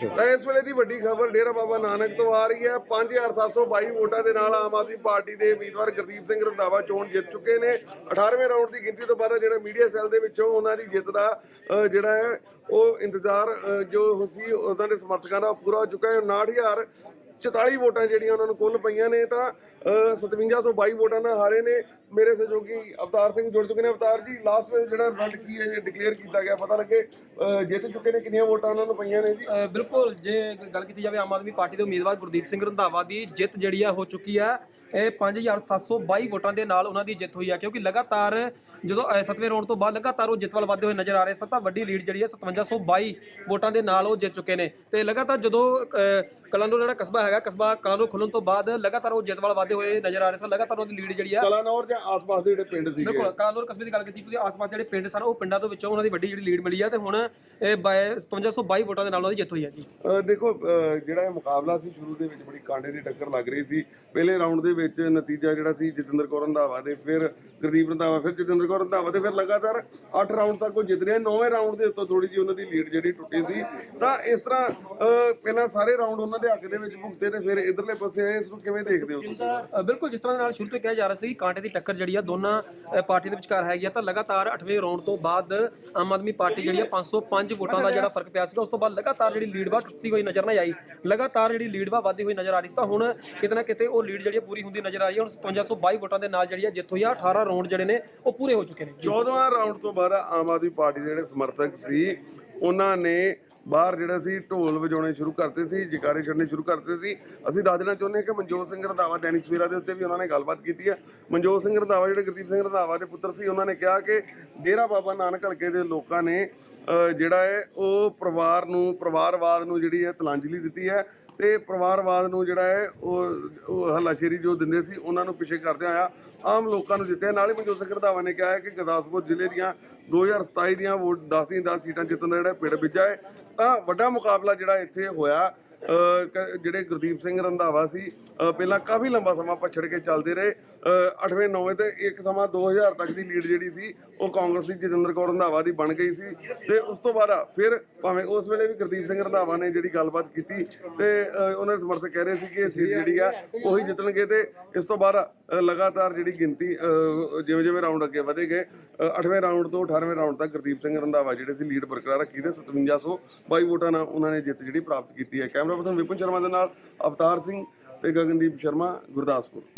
ਤਾਂ ਇਸ ਵੇਲੇ ਦੀ ਵੱਡੀ ਖਬਰ, ਡੇਰਾ ਬਾਬਾ ਨਾਨਕ ਤੋਂ ਆ ਰਹੀ ਹੈ। 5722 ਵੋਟਾਂ ਦੇ ਨਾਲ ਆਮ ਆਦਮੀ ਪਾਰਟੀ ਦੇ ਉਮੀਦਵਾਰ ਗੁਰਦੀਪ ਸਿੰਘ ਰੰਧਾਵਾ ਚੋਣ ਜਿੱਤ ਚੁੱਕੇ ਨੇ। 18ਵੇਂ ਰਾਊਂਡ ਦੀ ਗਿਣਤੀ ਤੋਂ ਬਾਅਦ ਜਿਹੜਾ ਮੀਡੀਆ ਸੈੱਲ ਦੇ ਵਿੱਚੋਂ ਉਹਨਾਂ ਦੀ ਜਿੱਤ ਦਾ ਜਿਹੜਾ ਹੈ, ਉਹ ਇੰਤਜ਼ਾਰ ਜੋ ਸੀ ਉਹਨਾਂ ਦੇ ਸਮਰਥਕਾਂ ਦਾ ਪੂਰਾ ਹੋ ਚੁੱਕਾ ਹੈ। 59000 44 ਵੋਟਾਂ ਜਿਹੜੀਆਂ ਉਹਨਾਂ ਨੂੰ ਕੁੱਲ ਪਈਆਂ ਨੇ ਤਾਂ ਅ, 5722 ਵੋਟਾਂ ਨਾਲ ਹਾਰੇ ਨੇ। ਮੇਰੇ ਸਹਿਯੋਗੀ ਅਵਤਾਰ ਸਿੰਘ ਜੁੜ ਚੁੱਕੇ ਨੇ। ਅਵਤਾਰ ਜੀ ਲਾਸਟ ਜਿਹੜਾ ਰਿਜ਼ਲਟ ਕੀ ਹੈ ਡਿਕਲੇਅਰ ਕੀਤਾ ਗਿਆ। ਪਤਾ ਲੱਗੇ ਜਿੱਤ ਚੁੱਕੇ ਨੇ ਕਿੰਨੀਆਂ ਵੋਟਾਂ ਉਹਨਾਂ ਨੂੰ ਪਈਆਂ ਨੇ ਜੀ? ਬਿਲਕੁਲ ਜੇ ਗੱਲ ਕੀਤੀ ਜਾਵੇ ਆਮ ਆਦਮੀ ਪਾਰਟੀ ਦੇ ਉਮੀਦਵਾਰ ਗੁਰਦੀਪ ਸਿੰਘ ਰੰਧਾਵਾ ਦੀ ਜਿੱਤ ਜਿਹੜੀ ਆ ਹੋ ਚੁੱਕੀ ਹੈ ਇਹ 5722 ਵੋਟਾਂ ਦੇ ਨਾਲ ਉਹਨਾਂ ਦੀ ਜਿੱਤ ਹੋਈ ਆ ਕਿਉਂਕਿ ਲਗਾਤਾਰ ਜਦੋਂ ਅ, ਸੱਤਵੇਂ ਰੌਂਡ ਤੋਂ ਬਾਅਦ ਲਗਾਤਾਰ ਉਹ ਜਿੱਤ ਵੱਲ ਵਧਦੇ ਹੋਏ ਨਜ਼ਰ ਆ ਰਹੇ ਸਨ ਤਾਂ ਵੱਡੀ ਲੀਡ ਜਿਹੜੀ ਹੈ 5722 ਵੋਟਾਂ ਦੇ ਨਾਲ ਉਹ ਜਿੱਤ ਚੁੱਕੇ ਨੇ। ਤੇ ਲਗਾਤਾਰ ਜਦੋਂ ਅ, ਕਲਾਨੌਰ ਜਿਹੜਾ ਕਸਬਾ ਹੈਗਾ ਕਸਬਾ ਕਲਾਨੌਰ ਖੁੱਲਣ ਤੋਂ ਬਾਅਦ ਲਗਾਤਾਰ ਉਹ ਜਿੱਤ ਵੱਲ ਵਧਦੇ ਹੋਏ ਨਜ਼ਰ ਆ ਰਹੇ ਸਨ। ਲਗਾਤਾਰ ਉਹਦੀ ਲੀਡ ਜਿਹੜੀ ਆ ਕਲਾਨੌਰ ਜਾਂ ਆਸ-ਪਾਸ ਦੇ ਜਿਹੜੇ ਪਿੰਡ ਸੀਗੇ? ਬਿਲਕੁਲ ਕਲਾਨੌਰ ਕਸਬੇ ਦੀ ਗੱਲ ਕੀਤੀ ਉਹਦੇ ਆਸ-ਪਾਸ ਜਿਹੜੇ ਪਿੰਡ ਸਨ ਉਹ ਪਿੰਡਾਂ ਤੋਂ ਵਿੱਚੋਂ ਉਹਨਾਂ ਦੀ ਵੱਡੀ ਜਿਹੜੀ ਲੀਡ ਮਿਲੀ ਆ ਤੇ ਹੁਣ ਇਹ 5722 ਵੋਟਾਂ ਦੇ ਨਾਲ ਉਹਨਾਂ ਦੀ ਜਿੱਤ ਹੋਈ ਹੈ ਜੀ। ਦੇਖੋ ਜਿਹੜਾ ਇਹ ਮੁਕਾਬਲਾ ਸੀ ਸ਼ੁਰੂ ਦੇ ਵਿੱਚ ਬੜੀ ਕਾਂਡੇ ਦੀ ਟੱਕਰ ਲੱਗ ਰਹੀ ਸੀ। ਪਹਿਲੇ ਰਾਊਂਡ ਦੇ ਵਿੱਚ ਨਤੀਜਾ ਜਿਹੜਾ ਸੀ ਜਤਿੰਦਰ ਕੌਰ ਰੰਧਾਵਾ ਦੇ ਫਿਰ ਗੁਰਦੀਪ ਰੰਧਾਵਾ ਫਿਰ ਜਤਿੰਦਰ ਕੌਰ ਰੰਧਾਵਾ ਤੇ ਫਿਰ ਲਗਾਤਾਰ 8 ਰਾਊਂਡ ਤੱਕ ਉਹ ਜਿੱਤ ਰਿਹਾ 9ਵੇਂ ਰਾਊਂਡ ਦੇ ਉੱਤੋਂ ਥੋੜੀ ਜਿਹੀ ਉਹਨਾਂ ਦੀ ਲੀਡ ਜਿਹੜੀ ਟੁੱਟੀ ਸੀ। ਤਾਂ ਇਸ ਤਰ੍ਹਾਂ ਪਹਿਲਾਂ ਸਾਰੇ ਰਾਊਂਡ ਉਹਨਾਂ ਦੇ ਹੱਕ ਦੇ ਵਿੱਚ ਭੁਗਤੇ ਤੇ ਫਿਰ ਇਧਰਲੇ ਪਾਸੇ ਆਏ ਇਸ ਨੂੰ ਕਿਵੇਂ ਦੇਖਦੇ ਹੋ ਤੁਸੀਂ? ਅ, ਬਿਲਕੁਲ ਜਿਸ ਤਰ੍ਹਾਂ ਨਾਲ ਸ਼ੁਰੂ ਤੋਂ ਕਿਹਾ ਜਾ ਰਿਹਾ ਸੀ ਕਿ ਕਾਂਟੇ ਦੀ ਟੱਕਰ ਜਿਹੜੀ ਆ ਦੋਨਾਂ ਅ, ਪਾਰਟੀ ਦੇ ਵਿਚਕਾਰ ਹੈਗੀ ਆ ਤਾਂ ਲਗਾਤਾਰ 8ਵੇਂ ਰੌਂਡ ਤੋਂ ਬਾਅਦ ਆਮ ਆਦਮੀ ਪਾਰਟੀ ਜਿਹੜੀ ਆ 505 ਵੋਟਾਂ ਦਾ ਜਿਹੜਾ ਫ਼ਰਕ ਪਿਆ ਸੀਗਾ ਉਸ ਤੋਂ ਬਾਅਦ ਲਗਾਤਾਰ ਜਿਹੜੀ ਲੀਡ ਵਾ ਟੁੱਟਦੀ ਹੋਈ ਨਜ਼ਰ ਨਹੀਂ ਆਈ। ਲਗਾਤਾਰ ਜਿਹੜੀ ਲੀਡ ਵਾ ਵਧਦੀ ਹੋਈ ਨਜ਼ਰ ਆ ਰਹੀ ਸੀ। ਤਾਂ ਹੁਣ ਕਿਤੇ ਨਾ ਕਿਤੇ ਉਹ ਲੀਡ ਜਿਹੜੀ ਆ ਪੂਰੀ ਹੁੰਦੀ ਨਜ਼ਰ ਆ ਰਹੀ ਹੈ ਹੁਣ 5722 ਵੋਟਾਂ ਦੇ ਨਾਲ ਜਿਹੜੀ ਆ ਜਿੱਤ ਹੋਈ ਆ 18 ਰੌਂਡ ਜਿਹੜੇ ਨੇ ਉਹ ਪੂਰੇ ਹੋ ਚੁੱਕੇ ਨੇ। 14ਵਾਂ ਰਾਊਂਡ ਤੋਂ ਬਾਅਦ ਆਮ ਆਦਮੀ ਪਾਰਟੀ ਦੇ ਜਿਹੜੇ ਸਮਰਥਕ ਸੀ ਉਹਨਾਂ ਨੇ ਬਾਹਰ ਜਿਹੜਾ ਸੀ, ਢੋਲ ਵਜਾਉਣੇ ਸ਼ੁਰੂ ਕਰਤੇ ਸੀ ਜਕਾਰੇ ਛੱਡਣੇ ਸ਼ੁਰੂ ਕਰਤੇ ਸੀ। ਅਸੀਂ ਦੱਸ ਦੇਣਾ ਚਾਹੁੰਦੇ ਹਾਂ ਕਿ ਮਨਜੋਤ ਸਿੰਘ ਰੰਧਾਵਾ, ਦੈਨਿਕ ਸਵੇਰਾ ਦੇ ਉੱਤੇ ਵੀ ਉਹਨਾਂ ਨੇ ਗੱਲਬਾਤ ਕੀਤੀ ਹੈ। ਮਨਜੋਤ ਸਿੰਘ ਰੰਧਾਵਾ, ਜਿਹੜੇ ਗੁਰਦੀਪ ਸਿੰਘ ਰੰਧਾਵਾ ਦੇ ਪੁੱਤਰ ਸੀ, ਉਹਨਾਂ ਨੇ ਕਿਹਾ ਕਿ ਡੇਰਾ ਬਾਬਾ ਨਾਨਕ ਹਲਕੇ ਦੇ ਲੋਕਾਂ ਨੇ ਜਿਹੜਾ ਹੈ, ਉਹ ਪਰਿਵਾਰ ਨੂੰ, ਪਰਿਵਾਰਵਾਦ ਨੂੰ ਜਿਹੜੀ ਹੈ, ਤਲਾਂਜਲੀ ਦਿੱਤੀ ਹੈ। ਤੇ ਪਰਿਵਾਰਵਾਦ ਨੂੰ ਜਿਹੜਾ ਹੈ, ਉਹ ਹੱਲਾਸ਼ੇਰੀ ਜੋ ਦਿੰਦੇ ਸੀ, ਉਹਨਾਂ ਨੂੰ ਪਿੱਛੇ ਕਰਦਿਆਂ ਆਇਆ। ਆਮ ਲੋਕਾਂ ਨੂੰ ਜਿੱਤਿਆ। ਨਾਲ ਹੀ ਮਨਜੋਤ ਸਿੰਘ ਰੰਧਾਵਾ ਨੇ ਕਿਹਾ ਹੈ ਕਿ ਗੁਰਦਾਸਪੁਰ ਜ਼ਿਲ੍ਹੇ ਦੀਆਂ 2027 ਦੀਆਂ ਵੋਟ 10 ਦੀਆਂ 10 ਸੀਟਾਂ ਜਿੱਤਣ ਦਾ ਜਿਹੜਾ ਪਿੜ ਵਿੱਜਾ ਹੈ। ਤਾਂ ਵੱਡਾ ਮੁਕਾਬਲਾ ਜਿਹੜਾ ਇੱਥੇ ਹੋਇਆ ਜਿਹੜੇ ਗੁਰਦੀਪ ਸਿੰਘ ਰੰਧਾਵਾ ਸੀ ਪਹਿਲਾਂ ਕਾਫੀ ਲੰਬਾ ਸਮਾਂ ਪਛੜ ਕੇ ਚੱਲਦੇ ਰਹੇ। 8ਵੇਂ 9ਵੇਂ ਤੇ ਇੱਕ ਸਮਾਂ 2000 ਤੱਕ ਦੀ ਲੀਡ ਜਿਹੜੀ ਸੀ, ਉਹ ਕਾਂਗਰਸ ਦੀ ਜਤਿੰਦਰ ਕੌਰ ਰੰਧਾਵਾ ਦੀ ਬਣ ਗਈ ਸੀ। ਤੇ ਉਸ ਤੋਂ ਬਾਅਦ ਫਿਰ ਭਾਵੇਂ ਉਸ ਵੇਲੇ ਵੀ ਗੁਰਦੀਪ ਸਿੰਘ ਰੰਧਾਵਾ ਨੇ ਜਿਹੜੀ ਗੱਲਬਾਤ ਕੀਤੀ, ਤੇ ਉਹਨਾਂ ਦੇ ਸਮਰਥਕ ਕਹਿ ਰਹੇ ਸੀ ਕਿ ਇਹ ਸੀਟ ਜਿਹੜੀ ਆ, ਉਹੀ ਜਿੱਤਣਗੇ ਤੇ ਇਸ ਤੋਂ ਬਾਅਦ ਲਗਾਤਾਰ ਜਿਹੜੀ ਗਿਣਤੀ ਜਿਵੇਂ ਜਿਵੇਂ ਰਾਊਂਡ ਅੱਗੇ ਵਧੇ ਗਏ 8ਵੇਂ ਰਾਊਂਡ ਤੋਂ 18ਵੇਂ ਰਾਊਂਡ ਤੱਕ ਗੁਰਦੀਪ ਸਿੰਘ ਰੰਧਾਵਾ ਜਿਹੜੇ ਸੀ ਲੀਡ ਬਰਕਰਾਰ ਰੱਖੀ ਤੇ 5722 ਵੋਟਾਂ ਨਾਲ ਉਹਨਾਂ ਨੇ ਜਿੱਤ ਜਿਹੜੀ ਪ੍ਰਾਪਤ ਕੀਤੀ ਹੈ। ਕੈਮਰਾ ਪਰਸਨ ਵਿਪਨ ਸ਼ਰਮਾ ਦੇ ਨਾਲ ਅਵਤਾਰ ਸਿੰਘ ਤੇ ਗਗਨਦੀਪ ਸ਼ਰਮਾ ਗੁਰਦਾਸਪੁਰ।